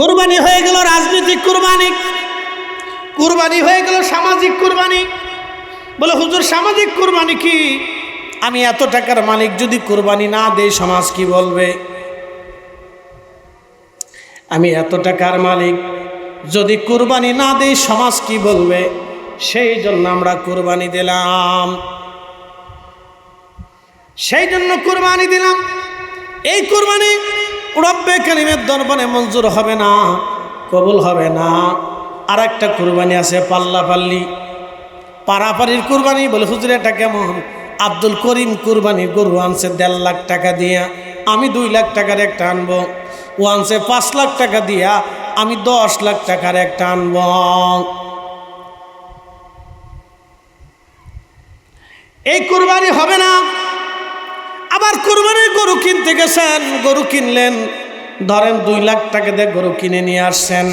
কুরবানি হয়ে গেল রাজনৈতিক কুরবানি। কুরবানি হয়ে গেল সামাজিক কুরবানি। বলে, হুজুর, সামাজিক কুরবানি কি? আমি এত টাকার মালিক, যদি কুরবানি না দেই সমাজ কি বলবে? আমি এত টাকার মালিক, যদি কুরবানি না দেই সমাজ কি বলবে? সেই জন্য আমরা কুরবানি দিলাম। সেই জন্য কুরবানি দিলাম? এই কুরবানি রব্বে কালিমের দরবারে মঞ্জুর হবে না, কবুল হবে না। আর একটা কুরবানি আছে পাল্লা পাল্লি। পারাপারির কুরবানি বলে, হুজুর, এটা কেমন? আব্দুল করিম কুরবানি, গরু আনছে দেড় লাখ টাকা দিয়া, আমি দুই লাখ টাকার একটা আনব। ও আনছে পাঁচ লাখ টাকা দিয়া, আমি দশ লাখ টাকার একটা আনব। এই কুরবানি হবে না। আবার কুরবানির গরু কিনতে গেছেন, গরু কিনলেন। ধরেন দুই লাখ টাকা দিয়ে গরু কিনে নিয়ে আসছেন।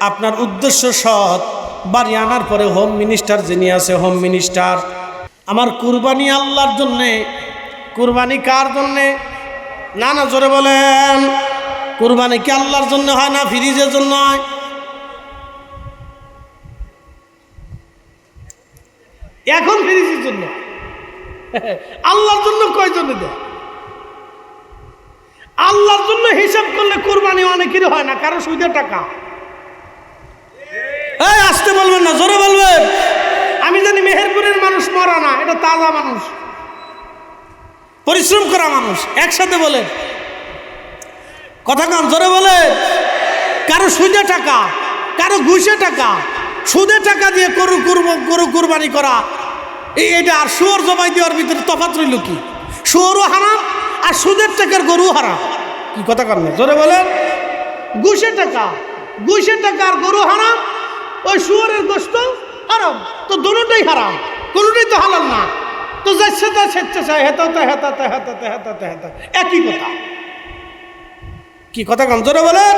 আপনার উদ্দেশ্য সৎ, বাড়ি আনার পরে হোম মিনিস্টার যিনি আছে হোম মিনিস্টার আমার কুরবানি আল্লাহর জন্যে, কুরবানি কার জন্যে? না না, জোরে বলেন। কুরবানি কি আল্লাহর জন্য হয় না ফিরিজের জন্য হয়? এখন ফিরিজের জন্য। আল্লাহর জন্য কয়জন দেয়? আল্লাহর জন্য হিসাব করলে কোরবানি অনেকেরই হয় না, কারও সুদের টাকা। এই, আসতে বলবেন না, জোরে বলবেন। আমি জানি মেহেরপুরের মানুষ মরা না, এটা তাজা মানুষ। পরিশ্রম করা মানুষ, একসাথে বলেন। কথা কান, জোরে বলেন। কারও সুদে টাকা, কারও ঘুষে টাকা, সুদে টাকা দিয়ে গরু গরু কুরবানি করা এটা আর শুয়োর জবাই দেওয়ার ভিতরে তফাৎ রইল কি? শুয়োরও হারাম আর সুদের টাকার গরু হারাম। কি কথা কর না? জোরে বলেন। ঘুষে টাকা ঘুষে টাকা আর গরু হারাম, ওই শুয়োরের গোস্ত হারাম। তো দুটোটাই হারাম, কোনোটাই তো হালাল না। তো যাচ্ছে তা সেচ্ছে চায় হেতাতে হেতাতে হেতাতে হেতাতে হেতা একই কথা। কি কথা কম জোরে বলেন।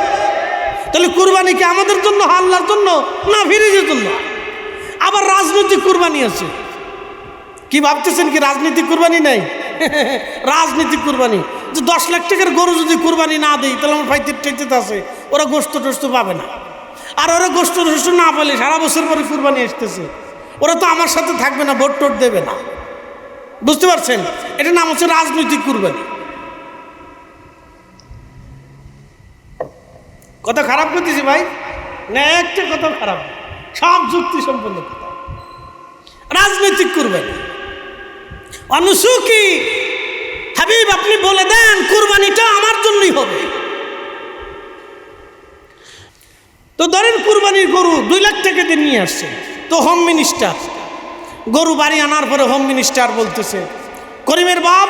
তাহলে কুরবানি কি আমাদের জন্য, আল্লাহর জন্য, না ফিরিজের জন্য? আবার রাজনৈতিক কুরবানি আছে। কি ভাবতেছেন কি রাজনীতিক কুরবানি নেই? রাজনীতিক কুরবানি। যে দশ লাখ টাকার গরু যদি কুরবানি না দেই, তাহলে আমার ফাইতে টেতে আছে, ওরা গোস্ত টোস্ত পাবে না। আর ওরা গোস্ত টোস্ত না পেলে সারা বছর পরে কুরবানি আসতেছে। ওরা তো আমার সাথে থাকবে না, ভোট টোট দেবে না। বুঝতে পারছেন? এটা নাম হচ্ছে রাজনৈতিক কুরবানি। কথা খারাপ করতেছি ভাই? না, একটা কথা খারাপ। সব যুক্তি সম্পন্ন কথা। রাজনৈতিক কুরবানি। অনুসুকি। হাবিব, আপনি বলে দেন, কুরবানিটা আমার জন্যই হবে। তো ধরেন কুরবানির গরু দুই লাখ টাকা দিয়ে নিয়ে আসছে। তো হোম মিনিস্টার গরু বাড়ি আনার পরে হোম মিনিস্টার বলতেছে, করিমের বাপ,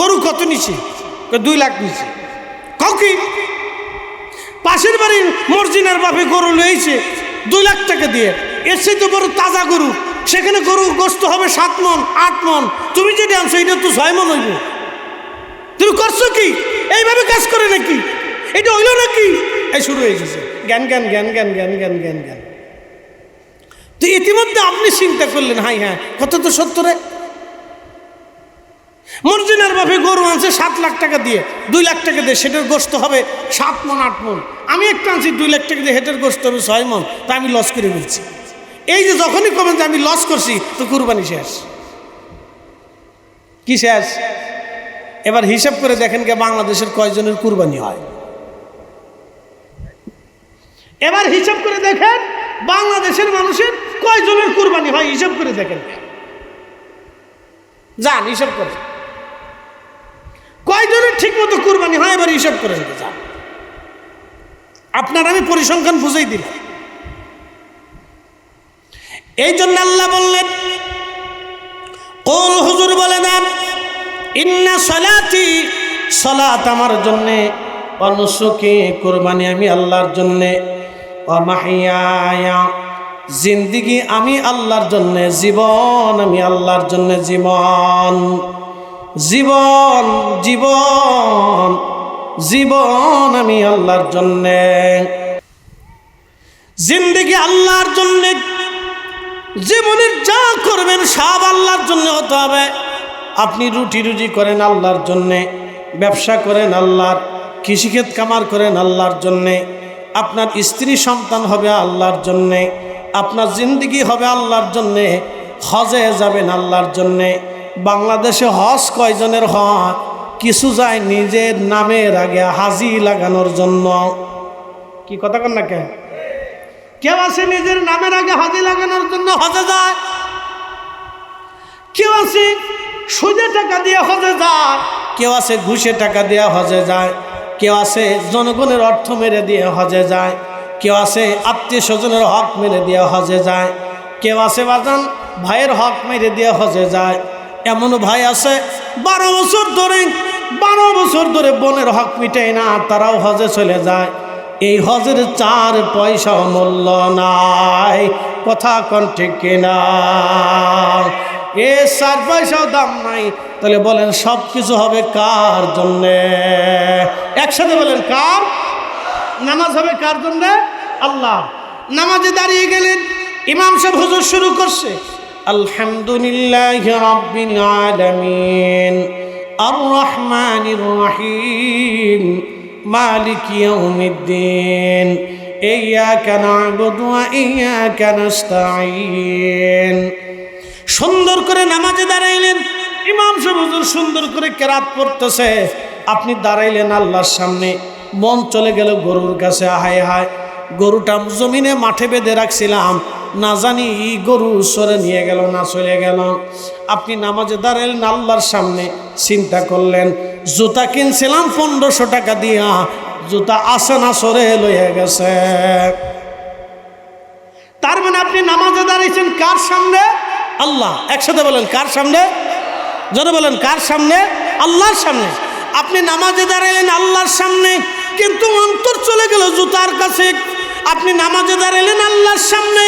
গরু কত নিছে? দুই লাখ নিছে। কাউ কি? পাশের বাড়ির মর্জিনার বাপে গরু লইছে দুই লাখ টাকা দিয়ে। এর তো বড় তাজা গরু। সেখানে গরুর গোস্ত হবে সাত মন, আট মন। তুমি যেটা আনছো এটা তো ছয় মন হইব। তুমি করছ কি? এইভাবে কাজ করে নাকি? এটা হইল নাকি? এই শুরু হয়ে গেছে। জ্ঞান জ্ঞান জ্ঞান জ্ঞান জ্ঞান জ্ঞান জ্ঞান জ্ঞান। তো ইতিমধ্যে আপনি চিন্তা করলেন, হাই হ্যাঁ কত তো সত্তরে মর্জিনার বাপে গরু আনছে সাত লাখ টাকা দিয়ে। দুই লাখ টাকা দিয়ে সেটার গোস্ত হবে সাত মন, আট মন। আমি একটা আনছি, দুই লাখ টাকা দিয়ে হেঁটের গোস্ত হবে ছয় মন। তা আমি লস করে ফেলছি। এই যে যখনই কবেন যে আমি লস করছি, তো কুরবানি শেষ। কি শেষ? এবার হিসাব করে দেখেন কে বাংলাদেশের কয়জনের কুরবানি হয়। এবার হিসাব করে দেখেন বাংলাদেশের মানুষের কয়জনের কুরবানি হয়, হিসাব করে দেখেন। যান, হিসাব করে কয়জনের ঠিক মতো কুরবানি হয়, এবার হিসাব করে যান। আপনার আমি পরিসংখ্যান বুঝেই দিলাম। এই জন্য আল্লাহ বললেন, কোল হুজুর বলে দেন, ইন্না সলাতি, সলাত আমার জন্যে অনুসুকে কোরবানি আমি আল্লাহর জন্যে অমাহিয়া জিন্দিগি আমি আল্লাহর জন্যে, জীবন আমি আল্লাহর জন্যে, জীবন জীবন জীবন জীবন আমি আল্লাহর জন্যে, জিন্দিগি আল্লাহর জন্যে জীবনের যা করবেন সব আল্লাহর জন্য হতে হবে। আপনি রুটি রুজি করেন আল্লাহর জন্যে, ব্যবসা করেন আল্লাহর, কৃষিক্ষেত কামার করেন আল্লাহর জন্যে, আপনার স্ত্রী সন্তান হবে আল্লাহর জন্যে, আপনার জিন্দগি হবে আল্লাহর জন্যে, হজে যাবেন আল্লাহর জন্যে, বাংলাদেশে হজ কয়জনের হয় কিছু যায় নিজের নামের আগে হাজি লাগানোর জন্য। কি কথা কন না কে? কেউ আছে নিজের নামের আগে হাজি লাগানোর জন্য হজে যায়? কেউ আছে সুদে টাকা দিয়ে হজে যায়? কেউ আছে ঘুষে টাকা দিয়ে হজে যায়? কেউ আছে জনগণের অর্থ মেরে দিয়ে হজে যায়? কেউ আছে আত্মীয় স্বজনের হক মেরে দিয়ে হজে যায়? কেউ আছে বাজান ভাইয়ের হক মেরে দিয়ে হজে যায়? এমন ভাই আছে, বারো বছর ধরে, বারো বছর ধরে বোনের হক মিটায় না, তারাও হজে চলে যায়। এই হজের চার পয়সা মূল্য নাই। কথা কন ঠিক কিনা? এ চার পয়সাও দাম নাই। তাহলে বলেন সব কিছু হবে কার জন্যে? একসাথে বলেন কার? নামাজ হবে কার জন্যে? আল্লাহ। নামাজে দাঁড়িয়ে গেলেন। ইমাম সাহেব হুজুর শুরু করছে। আলহামদুলিল্লাহ রাব্বিল আলামিন। আর রহমানির রহিম। মালিক ইয়াউমিদ্দিন। ইয়্যাকা না'বুদু ওয়া ইয়্যাকা নাস্তাঈন। সুন্দর করে নামাজে দাঁড়াইলেন। ইমাম সাহেব সুন্দর করে কেরাত পড়তেছে। আপনি দাঁড়াইলেন আল্লাহর সামনে। মন চলে গেল গরুর কাছে। হায় হায়, গরুটা জমিনে মাঠে বেঁধে রাখছিলাম। না জানি ই গরু সরে নিয়ে গেল না চলে গেল। আপনি নামাজে দাঁড়াইলেন আল্লাহর সামনে। চিন্তা করলেন জুতা কিনছিলাম পনেরোশো টাকা দিয়া। জুতা আসে না, সরে লইয়া গেছে। তার মানে আপনি নামাজে দাঁড়িয়েছেন কার সামনে? আল্লাহ। একসাথে বলেন, কার সামনে? জোরে বলেন, কার সামনে? আল্লাহর সামনে। আপনি নামাজে দাঁড়াইলেন আল্লাহর সামনে, কিন্তু অন্তর চলে গেল জুতার কাছে। আপনি নামাজে দাঁড়াইলেন আল্লাহর সামনে,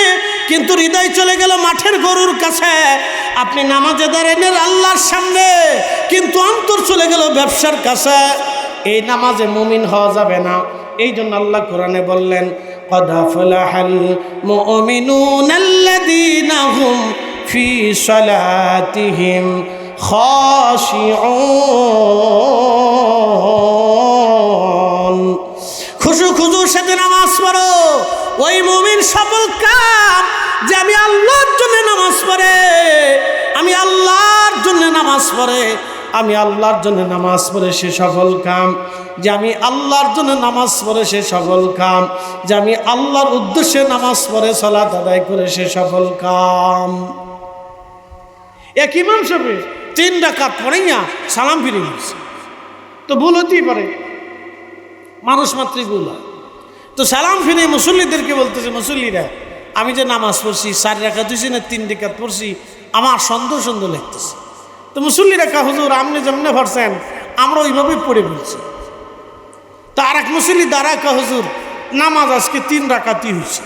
কিন্তু হৃদয় চলে গেল মাঠের গরুর কাছে। আপনি নামাজে দাঁড়াইলেন আল্লাহর সামনে, কিন্তু অন্তর চলে গেল ব্যবসার কাছে। এই নামাজে মুমিন হওয়া যাবে না। এই জন্য আল্লাহ কোরআনে বললেন কদাফলাহাল ফি খুশু খুজুর সাথে নামাজ পড়ো। ওই মুমিন সফল কাম যে আমি আল্লাহর জন্য নামাজ পড়ে, আমি আল্লাহর জন্য নামাজ পড়ে, আমি আল্লাহর জন্য নামাজ পড়ে সে সফল কাম। যে আমি আল্লাহর জন্য নামাজ পড়ে সে সফল কাম। যে আমি আল্লাহর উদ্দেশ্যে নামাজ পড়ে সলাত আদায় করে সে সফল কাম। এক ইমাম সাহেব তিন ডাকাত পড়েই না সালাম ফিরে গেছে তো ভুল হতেই পারে। মানুষ মাত্রই ভুল তো সালাম ফিরে মুসল্লিদেরকে বলতেছে, মুসল্লিরা আমি যে নামাজ পড়ছি, চার রেখা দুইছি না তিন রেখা পড়ছি, আমার সন্দেহ সন্দেহ লিখতেছে তো মুসল্লিরা কা, হুজুর, আপনি যেমনে ভরছেন আমরা ওইভাবেই পড়ে ফেলছি। তো আর এক মুসল্লি দ্বারা কা, হুজুর, নামাজ আজকে তিন রাকাতি হয়েছে।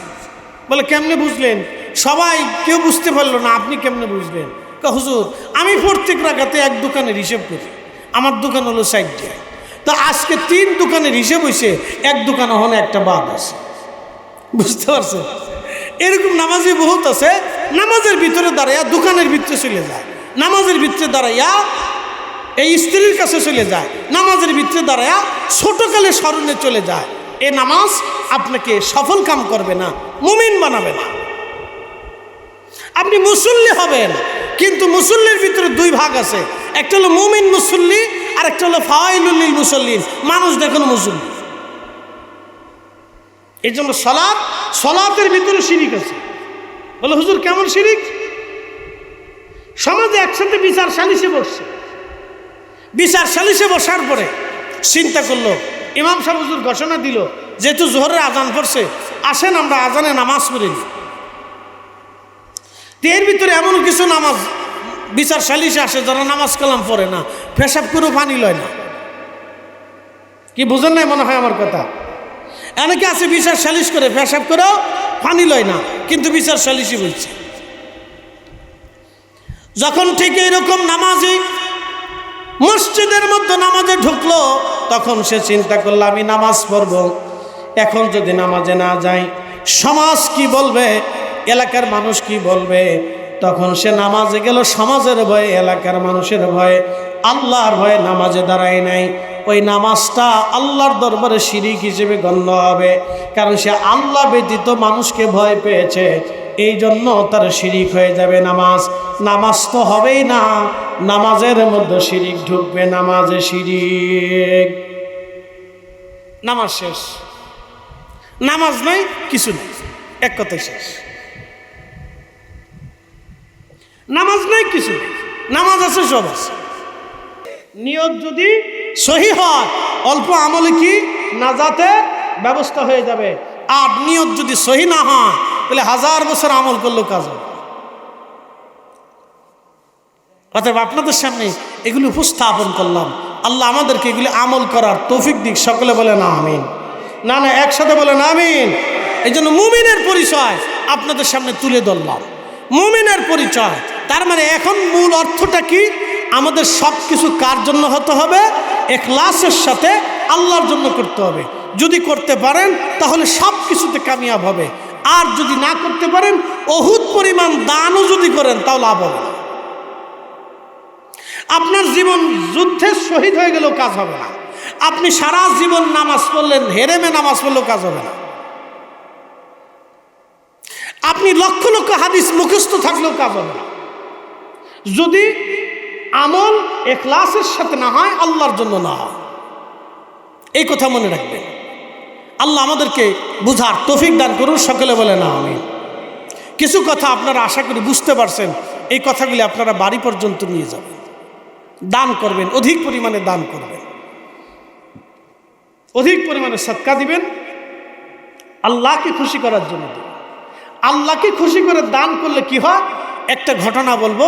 বলে, কেমনে বুঝলেন? সবাই কেউ বুঝতে পারল না, আপনি কেমনে বুঝলেন? হুজুর, আমি প্রত্যেক রাখাতে এক দোকানের হিসেব করি, আমার দোকান হলো সাইড সাইডে তো আজকে তিন দোকানের হিসেব হয়েছে এক দোকান ওখানে একটা বাদ আছে। বুঝতে পারছে এরকম নামাজি বহুত আছে, নামাজের ভিতরে দাঁড়াইয়া দোকানের ভিতরে চলে যায়। নামাজের ভিতরে দাঁড়াইয়া এই স্ত্রীর কাছে চলে যায়। নামাজের ভিতরে দাঁড়াইয়া ছোটকালে স্মরণে চলে যায়। এ নামাজ আপনাকে সফল কাম করবে না, মুমিন বানাবে না। আপনি মুসল্লি হবেন, কিন্তু মুসল্লির ভিতরে দুই ভাগ আছে। একটা হলো মুমিন মুসল্লি আর একটা হলো ফাইলুল্লিল মুসল্লিন। মানুষ দেখুন মুসল্লি। এই জন্য সলাপ সলাতের ভিতরে শিরিক আছে। বলে, হুজুর, কেমন শিরিক? সমাজে একসাথে বিচার সালিশে বসছে। বিচার সালিশে বসার পরে চিন্তা করল, ইমাম সাহেব হুজুর ঘোষণা দিল, যেহেতু জোহরের আজান পড়ছে, আসেন, আমরা আজানে নামাজ পড়ে নিই। এর ভিতরে এমন কিছু নামাজ, বিচার সালিশে আসে, যারা নামাজ কালাম পড়ে না, পেশাব করেও পানি লয় না। কি বুঝেন নাই মনে হয় আমার কথা? অনেকে আছে বিচার সালিশ করে, পেশাব করেও পানি লয় না, কিন্তু বিচার সালিশই বলছে। যখন ঠিক এইরকম নামাজি মসজিদের মধ্যে নামাজে ঢুকলো, তখন সে চিন্তা করল, আমি নামাজ পড়ব। এখন যদি নামাজে না যাই, সমাজ কি বলবে, এলাকার মানুষ কি বলবে? তখন সে নামাজে গেল, সমাজের ভয়ে, এলাকার মানুষের ভয়ে, আল্লাহর ভয়ে নামাজে দাঁড়ায় নাই। ওই নামাজটা আল্লাহর দরবারে শিরিক হিসেবে গণ্য হবে। কারণ সে আল্লাহ ব্যতীত মানুষকে ভয় পেয়েছে। এই জন্য তার শিরিক হয়ে যাবে নামাজ। নামাজ তো হবেই না। নামাজের মধ্যে শিরিক ঢুকবে নামাজে শিরিক। নামাজ শেষ। নামাজ নাই, কিছু নেই। এক কথাই শেষ। নামাজ নাই, কিছু নেই। নামাজ আছে, সব আছে। নিয়ত যদি সহি হয়। অল্প আমলে কি নাজাতে ব্যবস্থা হয়ে যাবে। আর নিয়ত যদি সহি না হয়, তাহলে হাজার বছর আমল করলেও কাজ হবে। অতএব আপনাদের সামনে এগুলি উপস্থাপন করলাম। আল্লাহ আমাদেরকে এগুলি আমল করার তৌফিক দিক, সকলে বলে না আমিন। না না, একসাথে বলে না আমিন। এই জন্য মুমিনের পরিচয় আপনাদের সামনে তুলে ধরলাম। মুমিনের পরিচয়, তার মানে এখন মূল অর্থটা কি? আমাদের সব কিছু কার জন্য হতে হবে? এখলাসের সাথে আল্লাহর জন্য করতে হবে। যদি করতে পারেন, তাহলে সব কিছুতে কামিয়াব হবে। আর যদি না করতে পারেন, অহুত পরিমাণ দানও যদি করেন, তাও লাভ হবে না। আপনার জীবন যুদ্ধে শহীদ হয়ে গেলেও কাজ হবে না। আপনি সারা জীবন নামাজ পড়লেন, হেরেমে নামাজ পড়লেও কাজ হবে না। আপনি লক্ষ লক্ষ হাদিস মুখস্থ থাকলেও কাজ হবে না। যদি আমল এখলাসের সাথে না হয় আল্লাহর জন্য না। হয় এই কথা মনে রাখবেন। আল্লাহ আমাদেরকে বুঝার তৌফিক দান করুন, সকলে বলে না আমি কিছু কথা আপনারা আশা করি বুঝতে পারছেন, এই কথাগুলি আপনারা বাড়ি পর্যন্ত নিয়ে যাবেন। দান করবেন, অধিক পরিমাণে দান করবেন। অধিক পরিমাণে সৎকা দিবেন, আল্লাহকে খুশি করার জন্য আল্লাহকে খুশি করে দান করলে কি হয়? একটা ঘটনা বলব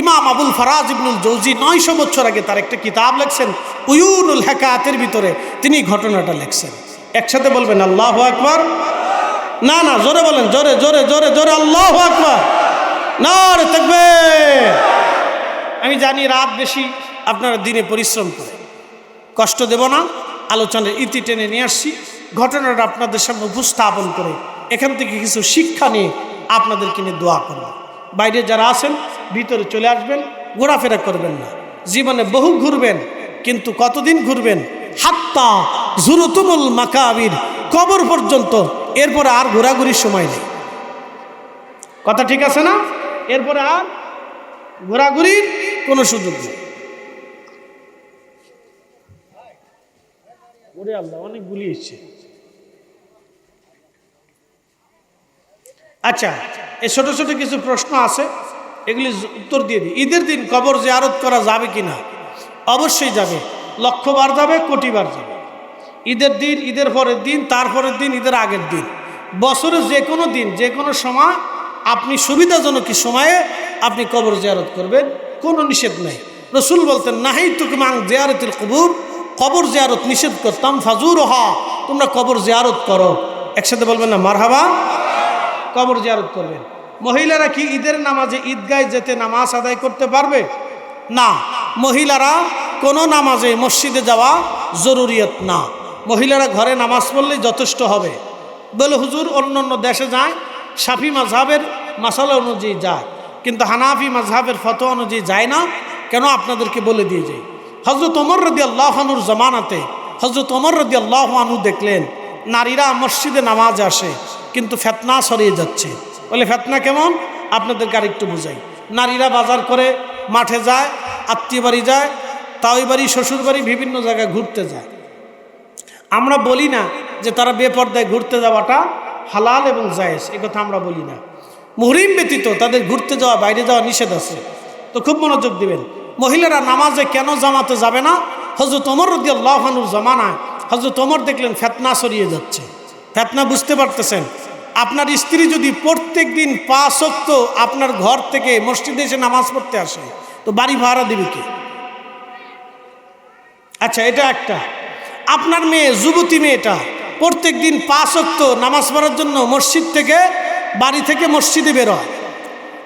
ইমাম আবুল ফারাজ ইবনুল জৌজি নয়শো বছর আগে তার একটা কিতাব লেখছেন, উয়ুনুল হেকাতের ভিতরে। তিনি ঘটনাটা লেখছেন। একসাথে বলবেন, আল্লাহ আকবর না না, জোরে বলেন, জোরে জোরে জোরে জোরে, আল্লাহ আকবর না রে থাকবে আমি জানি রাত বেশি আপনারা দিনে পরিশ্রম করে কষ্ট দেব না, আলোচনার ইতি টেনে নিয়ে আসছি। ঘটনাটা আপনাদের সামনে উপস্থাপন করে এখান থেকে কিছু শিক্ষা নিয়ে আপনাদেরকে নিয়ে দোয়া করব। বাইরে যারা আছেন, ভিতরে চলে আসবেন, ঘোরাফেরা করবেন না। জীবনে বহু ঘুরবেন, কিন্তু কতদিন ঘুরবেন? হাত্তা জুরুতুমুল মাকাবির, কবর পর্যন্ত। এরপরে আর ঘোরাঘুরির সময় নেই। কথা ঠিক আছে না? এরপরে আর ঘোরাঘুরির কোনো সুযোগ নেই। আল্লাহ অনেকগুলি এসছে আচ্ছা এই ছোট ছোট কিছু প্রশ্ন আছে, এগুলি উত্তর দিয়ে দিই। ঈদের দিন কবর জিয়ারত করা যাবে কি না? অবশ্যই যাবে। লক্ষবার যাবে, কোটিবার যাবে। ঈদের দিন, ঈদের পরের দিন, তারপরের দিন, ঈদের আগের দিন। বছরের যে কোনো দিন যে কোনো সময় আপনি সুবিধাজনক সময়ে আপনি কবর জিয়ারত করবেন, কোনো নিষেধ নেই। রসুল বলতেন নাহি তুকমাং জিয়ারতিল কবুর। কবর জিয়ারত নিষেধ করতাম ফাজুর হা তোমরা কবর জিয়ারত করো। একসাথে বলবেন না, মারহাবা। কবর জিয়ারত করবেন। মহিলারা কি ঈদের নামাজে ঈদগায় যেতে নামাজ আদায় করতে পারবে? না। মহিলারা কোনো নামাজে মসজিদে যাওয়া জরুরিয়ত না। মহিলারা ঘরে নামাজ পড়লেই যথেষ্ট হবে। বলে হুজুর অন্য অন্য দেশে যায়, সাফি মাঝহাবের মাসালা অনুযায়ী যায়। কিন্তু হানাফি মাঝহাবের ফতো অনুযায়ী যায় না। কেন? আপনাদেরকে বলে দিয়ে যাই। হজরত ওমর রদি আল্লাহানুর জমানাতে হজরত ওমর রদি আল্লাহানু দেখলেন, নারীরা মসজিদে নামাজ আসে। কিন্তু ফেতনা সরিয়ে যাচ্ছে। বলে, ফেতনা কেমন? আপনাদেরকে আরেকটু বুঝাই। নারীরা বাজার করে, মাঠে যায়, আত্মীয় বাড়ি যায় তাই বাড়ি, শ্বশুর বাড়ি, বিভিন্ন জায়গায় ঘুরতে যায়। আমরা বলি না যে তারা বেপর্দায় ঘুরতে যাওয়াটা হালাল এবং জায়েজ, এ কথা আমরা বলি না। মুহরিম ব্যতীত তাদের ঘুরতে যাওয়া, বাইরে যাওয়া নিষেধ আছে। তো খুব মনোযোগ দিবেন। মহিলারা নামাজে কেন জামাতে যাবে না? হজরত ওমর রদি আল্লাহানুর জমানায় হজরত ওমর দেখলেন ফেতনা সরিয়ে যাচ্ছে। ফেতনা বুঝতে পারতেছেন? আপনার স্ত্রী যদি প্রত্যেক দিন পাঁচ অক্ত আপনার ঘর থেকে মসজিদে এসে নামাজ পড়তে আসে, তো বাড়ি ভাড়া দেবে কি? আচ্ছা এটা একটা। আপনার মেয়ে, যুবতী মেয়েটা প্রত্যেক দিন পাঁচ অক্ত নামাজ পড়ার জন্য মসজিদ থেকে বাড়ি থেকে মসজিদে বেরোয়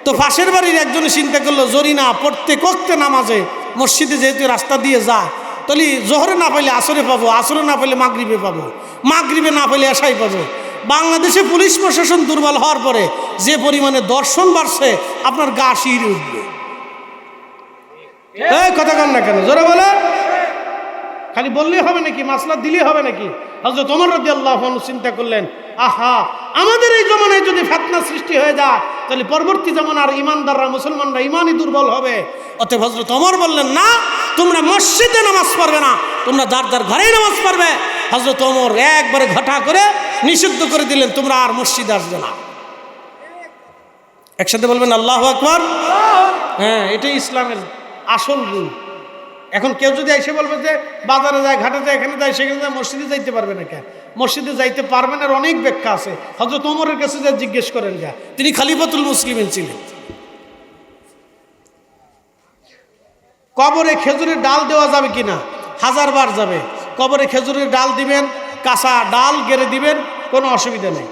তো পাশের বাড়ির একজনে চিন্তা করল, জরিনা, প্রত্যেক অক্তে নামাজে মসজিদে যেহেতু রাস্তা দিয়ে যায় তাহলে জোহরে না পাইলে আসরে পাবো, আসরে না পাইলে মাগরিবে পাবো, মাগরিবে না পাইলে আশাই পাবো। বাংলাদেশে পুলিশ প্রশাসন দুর্বল হওয়ার পরে যে পরিমাণে দর্শন বাড়ছে, আপনার গা শিরে উঠবে। কথা কন না কেন? জোরে বলে খালি বললেই হবে নাকি? মাসলা দিলেই হবে নাকি? হজরত ওমর রদি আল্লাহ চিন্তা করলেন, আহা, আমাদের এই জমানায় যদি ফেতনা সৃষ্টি হয়ে যায় তাহলে পরবর্তী যেমন আর ইমানদাররা মুসলমানরা ইমানই দুর্বল হবে। অতএব হজরত ওমর বললেন, না, তোমরা মসজিদে নামাজ পড়বে না, তোমরা যার যার ঘরেই নামাজ পড়বে। হজরত ওমর একবারে ঘটা করে নিষিদ্ধ করে দিলেন, তোমরা আর মসজিদে আসবে না। একসাথে বলবেন, আল্লাহ আকবর। হ্যাঁ এটাই ইসলামের আসল রূপ এখন কেউ যদি এসে বলবে যে বাজারে যায়, ঘাটে যায়, এখানে যায়, সেখানে যায়, মসজিদে যাইতে পারবে না কেন? মসজিদে যাইতে পারবেন আর অনেক ব্যাখ্যা আছে। হজরত ওমরের কাছে যা জিজ্ঞেস করেন গা তিনি খালিফাতুল মুসলিমিন ছিলেন। কবরে খেজুরের ডাল দেওয়া যাবে কিনা? হাজার বার যাবে। কবরে খেজুরের ডাল দিবেন, কাঁচা ডাল গেড়ে দিবেন, কোনো অসুবিধা নেই।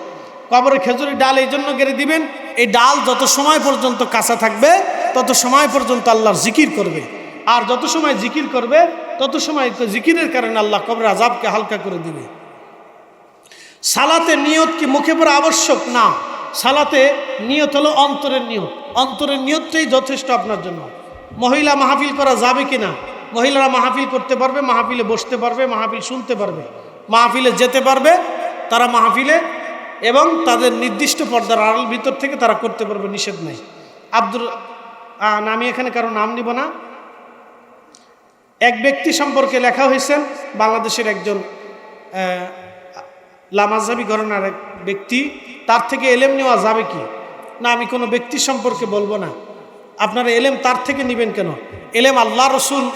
কবরে খেজুরের ডাল এই জন্য গেড়ে দিবেন, এই ডাল যত সময় পর্যন্ত কাঁচা থাকবে, তত সময় পর্যন্ত আল্লাহর জিকির করবে। আর যত সময় জিকির করবে, তত সময় জিকিরের কারণে আল্লাহ কবরে আজাবকে হালকা করে দিবে। সালাতে নিয়ত কি মুখে পড়া আবশ্যক? না। সালাতে নিয়ত হলো অন্তরের নিয়ত। অন্তরের নিয়তটাই যথেষ্ট আপনার জন্য। মহিলা মাহফিল করা যাবে কি না মহিলারা মাহফিল করতে পারবে, মাহফিলে বসতে পারবে, মাহফিল শুনতে পারবে। মাহফিলে যেতে পারবে, তারা মাহফিলে এবং তাদের নির্দিষ্ট পর্দার আড়াল ভিতর থেকে তারা করতে পারবে, নিষেধ নেই। আব্দুল আমি এখানে কারও নাম নিব না। এক ব্যক্তি সম্পর্কে লেখা হয়েছেন বাংলাদেশের একজন লামাজাবি ঘরানার এক ব্যক্তি, তার থেকে এলেম নেওয়া যাবে কি? না, আমি কোনো ব্যক্তি সম্পর্কে বলব না। আপনারা এলেম তার থেকে নেবেন কেন? এলেম আল্লাহ রসুল।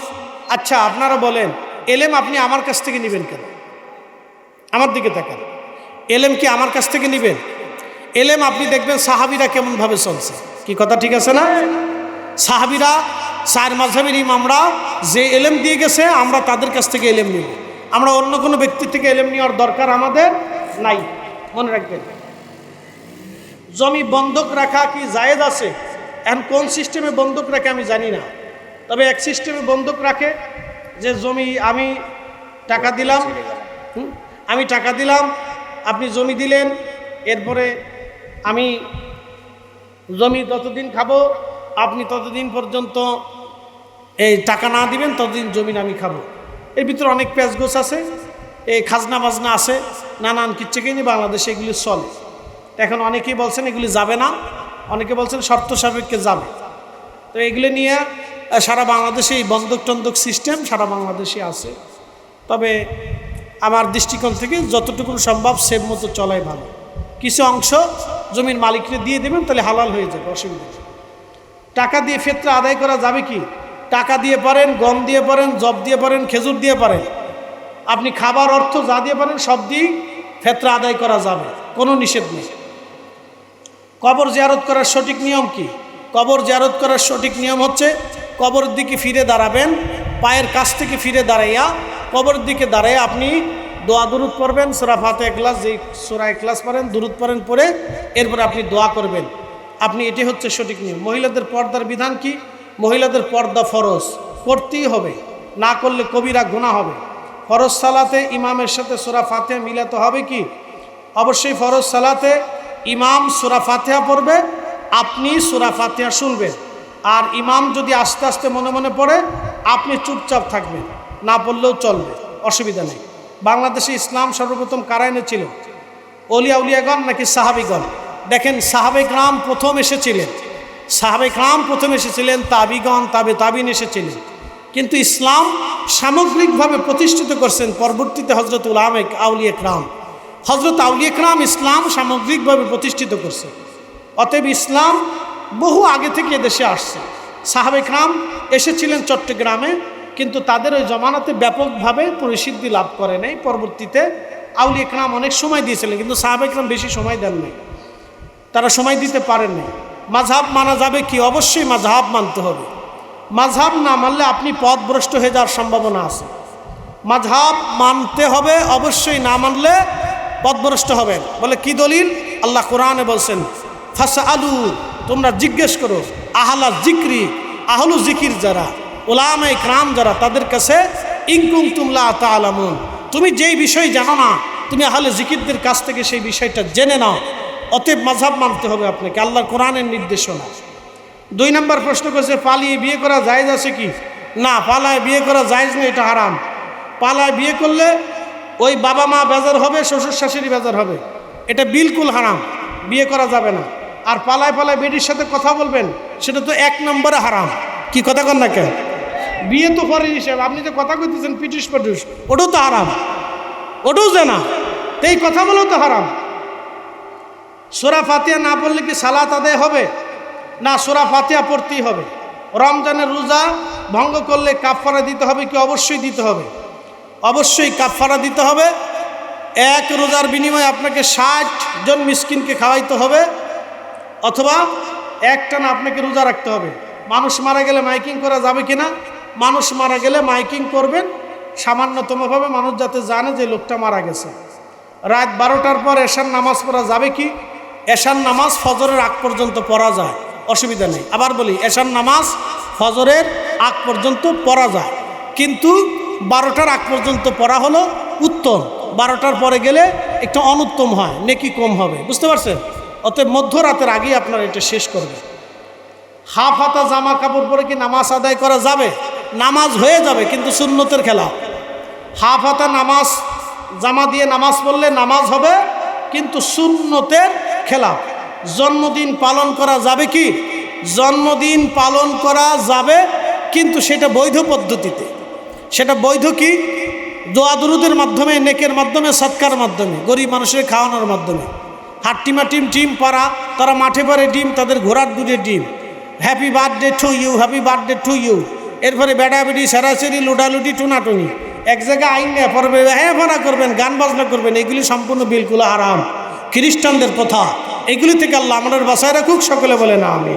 আচ্ছা আপনারা বলেন, এলেম আপনি আমার কাছ থেকে নেবেন কেন? আমার দিকে তাকান। এলেম কি আমার কাছ থেকে নেবেন? এলেম আপনি দেখবেন সাহাবিরা কেমনভাবে চলছে। কি কথা ঠিক আছে না? সাহাবিরা সার মাঝাবির ইমামরা যে এলেম দিয়ে গেছে, আমরা তাদের কাছ থেকে এলেম নিব। আমরা অন্য কোনো ব্যক্তির থেকে এলেম নেওয়ার দরকার আমাদের নাই। মনে রাখবেন। জমি বন্ধক রাখা কি জায়েজ আছে? এখন কোন সিস্টেমে বন্ধক রাখে আমি জানি না। তবে এক সিস্টেমে বন্ধক রাখে যে জমি আমি টাকা দিলাম আমি টাকা দিলাম, আপনি জমি দিলেন, এরপরে আমি জমি ততদিন খাব, আপনি ততদিন পর্যন্ত এই টাকা না দিবেন, ততদিন জমি আমি খাব। এর ভিতরে অনেক প্যাঁচগোছ আছে, এই খাজনা বাজনা আছে, নানান কিচ্ছুকে নিয়ে বাংলাদেশে এগুলি চলে। এখন অনেকেই বলছেন এগুলি যাবে না, অনেকে বলছেন শর্ত সাপেক্ষে যাবে। তো এগুলি নিয়ে সারা বাংলাদেশে এই বন্ধক টন্দক সিস্টেম সারা বাংলাদেশে আছে। তবে আমার দৃষ্টিকোণ থেকে যতটুকু সম্ভব সেভ মতো চলাই ভালো। কিছু অংশ জমির মালিককে দিয়ে দেবেন, তাহলে হালাল হয়ে যাবে, অসুবিধা। টাকা দিয়ে ফেতরা আদায় করা যাবে কি? টাকা দিয়ে পারেন, গম দিয়ে পারেন, জব দিয়ে পারেন, খেজুর দিয়ে পারেন। আপনি খাবার, অর্থ যা দিয়ে পারেন, সব দিয়েই ফেতরা আদায় করা যাবে। কোনো নিষেধ নেই। কবর জিয়ারত করার সঠিক নিয়ম কি? কবর জিয়ারত করার সঠিক নিয়ম হচ্ছে, কবরের দিকে ফিরে দাঁড়াবেন, পায়ের কাছ থেকে ফিরে দাঁড়াইয়া কবরের দিকে দাঁড়াইয়া আপনি দোয়া দুরুদ পড়বেন, সোরা ফাতে একলাস যেই সোরা একলাস পারেন দুরুদ পড়েন পরে এরপরে আপনি দোয়া করবেন। আপনি এটি হচ্ছে সঠিক নিয়ম। মহিলাদের পর্দার বিধান কি? মহিলাদের পর্দা ফরজ করতেই হবে। না করলে কবিরা গুণা হবে। ফরজ সালাতে ইমামের সাথে সুরা ফাতেহা মিলাতে হবে কি? অবশ্যই ফরজ সালাতে ইমাম সুরা ফাতেহা পড়বে, আপনি সুরা ফাতেহা শুনবেন। আর ইমাম যদি আস্তে আস্তে মনে মনে পড়ে, আপনি চুপচাপ থাকবেন। না পড়লেও চলবে, অসুবিধা নেই। বাংলাদেশে ইসলাম সর্বপ্রথম কারা এনেছিল অলিয়া উলিয়াগণ নাকি সাহাবিগণ? দেখেন সাহাবে গ্রাম প্রথম এসেছিলেন। সাহাবে গ্রাম প্রথম এসেছিলেন, তাবিগণ, তাবে তাবিন এসেছিলেন। কিন্তু ইসলাম সামগ্রিকভাবে প্রতিষ্ঠিত করছেন পরবর্তীতে হজরত উলামেক আউলিয়া ক্রাম হজরত আউলিয়া ক্রাম ইসলাম সামগ্রিকভাবে প্রতিষ্ঠিত করছে। অতএব ইসলাম বহু আগে থেকে দেশে আসছে। সাহাবে ক্রাম এসেছিলেন চট্টগ্রামে, কিন্তু তাদের ওই জমানাতে ব্যাপকভাবে পরিসিদ্ধি লাভ করে নাই। পরবর্তীতে আউলিয়া ক্রাম অনেক সময় দিয়েছিলেন, কিন্তু সাহাবে ক্রাম বেশি সময় দেন নাই। তারা সময় দিতে পারেননি মাঝহাব মানা যাবে কি? অবশ্যই মাঝহাব মানতে হবে। মাঝহাব না মানলে আপনি পথভ্রষ্ট হয়ে যাওয়ার সম্ভাবনা আছে। মাঝহাব মানতে হবে, অবশ্যই না মানলে পথভ্রষ্ট হবেন। বলে কি দলিল? আল্লাহ কোরআনে বলছেন ফাসা আলু তোমরা জিজ্ঞেস করো, আহলা জিক্রি আহলু জিকির যারা ওলামে ক্রাম যারা, তাদের কাছে ইনকুম তুমলা তালামুন তুমি যেই বিষয় জানো না, তুমি আহলে জিকিরদের কাছ থেকে সেই বিষয়টা জেনে নাও অতএব মাঝহাব মানতে হবে আপনাকে আল্লাহ কোরআনের নির্দেশনা। দুই নম্বর প্রশ্ন করছে, পালিয়ে বিয়ে করা জায়েজ আছে কি? না, পালায় বিয়ে করা জায়েজ না এটা হারাম। পালায় বিয়ে করলে ওই বাবা মা বেজার হবে শ্বশুর শাশুড়ি বেজার হবে। এটা বিলকুল হারাম, বিয়ে করা যাবে না। আর পালায় পালায় বেটির সাথে কথা বলবেন, সেটা তো এক নম্বরে হারাম। কি কথা কন না কেন? বিয়ে তো পরের হিসেবে, আপনি যে কথা কইতেছেন পিটুস পাটুস ওটাও তো হারাম। ওটাও জানা। এই কথা বলেও তো হারাম। সোরা ফাতিয়া না পড়লে কি সালাত আদায় হবে? না, সোরা ফাতিয়া পড়তেই হবে। রমজানের রোজা ভঙ্গ করলে কাফফারা দিতে হবে কি অবশ্যই দিতে হবে? অবশ্যই কাফফারা দিতে হবে। এক রোজার বিনিময়ে আপনাকে ষাট জন মিসকিনকে খাওয়াইতে হবে অথবা একটানা আপনাকে রোজা রাখতে হবে। মানুষ মারা গেলে মাইকিং করা যাবে কিনা মানুষ মারা গেলে মাইকিং করবেন। সামান্যতমভাবে মানুষ যাতে জানে যে লোকটা মারা গেছে। রাত বারোটার পর এশার নামাজ পড়া যাবে কি? এশার নামাজ ফজরের আগ পর্যন্ত পড়া যায়। অসুবিধা নেই। আবার বলি, এশার নামাজ ফজরের আগ পর্যন্ত পড়া যায়। কিন্তু বারোটার আগ পর্যন্ত পড়া হলো উত্তম। বারোটার পরে গেলে একটু অনুত্তম হয়, নেকি কম হবে। বুঝতে পারছেন? অতএব মধ্যরাতের আগেই আপনারা এটা শেষ করবেন। হাফ হাতা জামা কাপড় পরে কি নামাজ আদায় করা যাবে? নামাজ হয়ে যাবে, কিন্তু সুন্নতের খেলা। হাফ হাতা নামাজ, জামা দিয়ে নামাজ পড়লে নামাজ হবে কিন্তু সুন্নতের খেলা জন্মদিন পালন করা যাবে কি? জন্মদিন পালন করা যাবে কিন্তু সেটা বৈধ পদ্ধতিতে। সেটা বৈধ কি? দোয়া দুরুদের মাধ্যমে, নেকের মাধ্যমে, সৎকার মাধ্যমে, গরিব মানুষের খাওয়ানোর মাধ্যমে। হাট্টিমা টিম টিম পাড়া, তারা মাঠে পারে ডিম, তাদের ঘোড়ার দুধের ডিম। Happy birthday to you happy birthday to you এরপরে বেড়াবেড়ি, সারাসারি লুডালুডি, টুনাটুনি। এক জায়গায় আইন নেয় পরবে হ্যাঁ ভাড়া করবেন, গান বাজনা করবেন, এগুলি সম্পূর্ণ বিলকুল আরাম খ্রিস্টানদের প্রথা। এগুলি থেকে আল্লাহ আমাদের বাসায় রাখুক, সকলে বলে না আমি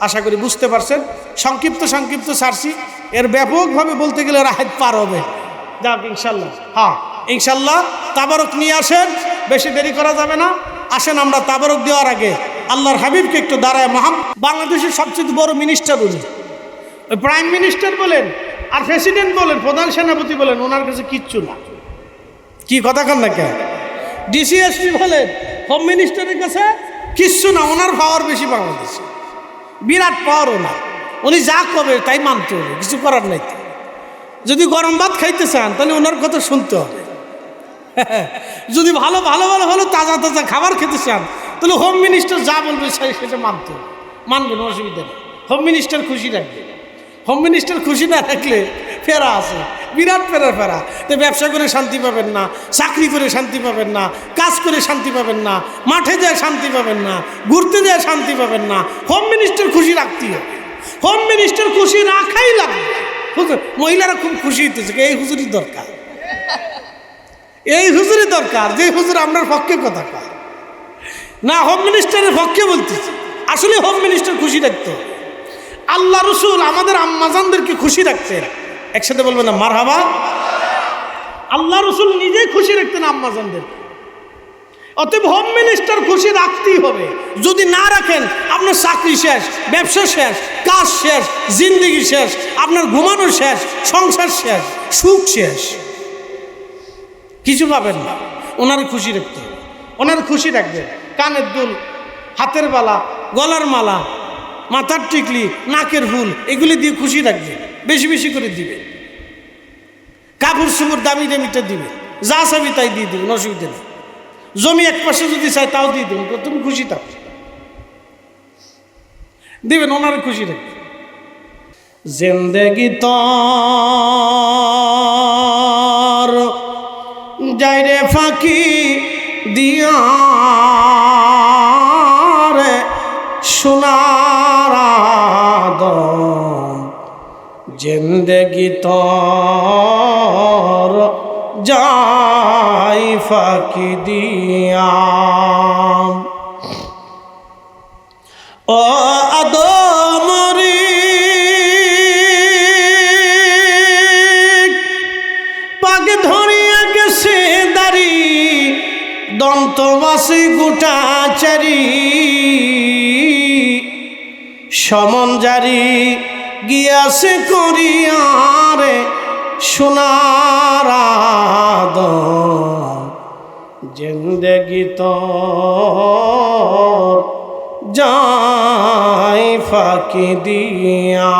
আশা করি বুঝতে পারছেন। সংক্ষিপ্ত সংক্ষিপ্ত সারছি। এর ব্যাপকভাবে বলতে গেলে রাহেদ পার হবে। যাক, ইনশাল্লাহ। হ্যাঁ ইনশাল্লাহ তাবারক নিয়ে আসেন, বেশি দেরি করা যাবে না। আসেন আমরা তাবারক দেওয়ার আগে। আল্লাহর হাবিবকে একটু দাঁড়ায়। মহাম বাংলাদেশের সবচেয়ে বড় মিনিস্টার উনি। ওই প্রাইম মিনিস্টার বলেন আর প্রেসিডেন্ট বলেন, প্রধান সেনাপতি বলেন, ওনার কাছে কিচ্ছু না। কি কথা কন না কেন? ডিসিএসপি বলেন হোম মিনিস্টারের কাছে কিচ্ছু না, ওনার পাওয়ার বেশি বাংলাদেশে। বিরাট পাওয়ার ওনার। উনি যা করবে তাই মানতে হবে, কিছু করার নাই যদি গরম ভাত খাইতে চান, তাহলে ওনার কথা শুনতে হবে। যদি ভালো ভালো ভালো ভালো তাজা তাজা খাবার খেতে চান, তাহলে হোম মিনিস্টার যা বলবে সেটা মানতে হবে। মানবেন, অসুবিধা নেই। হোম মিনিস্টার খুশি রাখবে হোম মিনিস্টার খুশি না থাকলে ফেরা আছে। বিরাট ফেরা ফেরা। তো ব্যবসা করে শান্তি পাবেন না চাকরি করে শান্তি পাবেন না কাজ করে শান্তি পাবেন না মাঠে যায় শান্তি পাবেন না ঘুরতে যায় শান্তি পাবেন না। হোম মিনিস্টার খুশি রাখতেই হবে। হোম মিনিস্টার খুশি রাখাই লাগবে। হুজুর, মহিলারা খুব খুশি হইতেছে এই হুজুরই দরকার। এই হুজুরই দরকার যে হুজুর আপনার পক্ষে কথা কয়। না হোম মিনিস্টারের পক্ষে বলতেছি। আসলে হোম মিনিস্টার খুশি রাখতো আল্লাহ রসুল আমাদের আম্মাজানদেরকে খুশি রাখতেন। একসাথে বলবেন না মার হাবা আল্লাহ রসুল নিজেই খুশি রাখতেন আম্মাজানদের অতএব হোম মিনিস্টার খুশি রাখতেই হবে। যদি না রাখেন, আপনার চাকরি শেষ, ব্যবসা শেষ, কাজ শেষ, জিন্দগি শেষ, আপনার ঘুমানো শেষ, সংসার শেষ, সুখ শেষ। কিছু পাবেন না। ওনার খুশি রাখতে হবে। ওনার খুশি রাখবেন। কানের দুল, হাতের বালা, গলার মালা মাথার টিকলি, নাকের ফুল এগুলি দিয়ে খুশি রাখবেন বেশি বেশি করে দিবেন কাপড় সুপুর দামি দামিটা দিবেন যা চাবি তাই দিয়ে দিবেন, অসুবিধা নেই। জমি এক পাশে যদি চাই তাও দিয়ে দেবেন তুমি খুশি থাকো। দিবেন ওনার খুশি রাখবেন জিন্দেগি তোর, যাইরে ফাঁকি জিন্দেগি তোর যাই ফাঁকি দিয়া ও আদমরি পাক ধরিয়া গেছে দাড়ি দন্তবাসী গোটাচারি সমন জারি গিয়াছে করিয়ারে সোনার আদম জিন্দগি তো যাই ফাঁকি দিয়া।